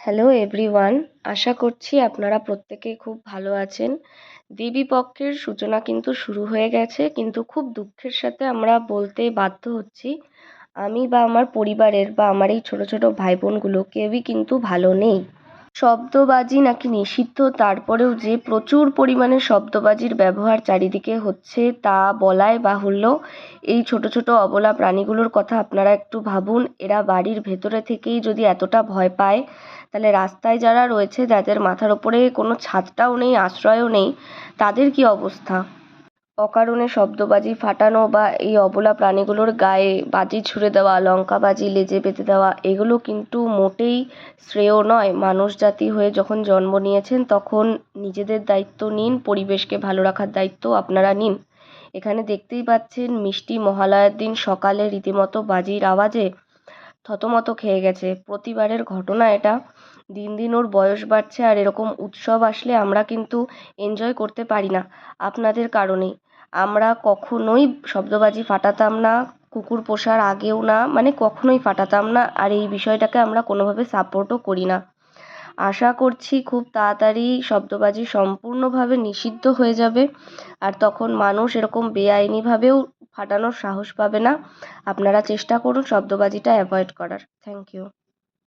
Hello everyone আশা করছি আপনারা প্রত্যেকেই খুব ভালো আছেন। দেবীপক্ষের সূচনা কিন্তু শুরু হয়ে গেছে, কিন্তু খুব দুঃখের সাথে আমরা বলতে বাধ্য হচ্ছি, আমি বা আমার পরিবারের বা আমার এই ছোটো ছোটো ভাই বোনগুলো কেউই কিন্তু ভালো নেই। শব্দবাজি নাকি নিষিদ্ধ? তারপরেও যে প্রচুর পরিমাণে শব্দবাজির ব্যবহার চারিদিকে হচ্ছে তা বলাই বাহুল্য। এই ছোটো ছোটো অবলা প্রাণীগুলোর কথা আপনারা একটু ভাবুন। এরা বাড়ির ভেতরে থেকেই যদি এতটা ভয় পায়, তাহলে রাস্তায় যারা রয়েছে যাদের মাথার ওপরে কোনো ছাদটাও নেই, আশ্রয়ও নেই। তাদের কী অবস্থা? অকারণে শব্দবাজি ফাটানো বা এই অবলা প্রাণীগুলোর গায়ে বাজি ছুড়ে দেওয়া লঙ্কা বাজি লেজে পেতে দেওয়া, এগুলো কিন্তু মোটেই শ্রেয় নয়। মানুষ জাতি হয়ে যখন জন্ম নিয়েছেন, তখন নিজেদের দায়িত্ব নিন, পরিবেশকে ভালো রাখার দায়িত্ব আপনারা নিন। এখানে দেখতেই পাচ্ছেন, মিষ্টি মহালয়ার দিন সকালে রীতিমতো বাজির আওয়াজে থতমত খেয়ে গেছে। প্রতিবারের ঘটনা এটা। দিন দিন ওর বয়স বাড়ছে আর এরকম উৎসব আসলে আমরা কিন্তু এনজয় করতে পারি না। আপনাদের কারণেই। আমরা কখনোই শব্দবাজি ফাটাতাম না, কুকুর পোষার আগেও না মানে কখনোই ফাটাতাম না, আর এই বিষয়টাকে আমরা কোনোভাবে সাপোর্টও করি না। আশা করছি খুব তাড়াতাড়ি শব্দবাজি সম্পূর্ণভাবে নিষিদ্ধ হয়ে যাবে, আর তখন মানুষ এরকম বেআইনিভাবেও ফাটানোর সাহস পাবে না। আপনারা চেষ্টা করুন শব্দবাজিটা অ্যাভয়েড করার। Thank you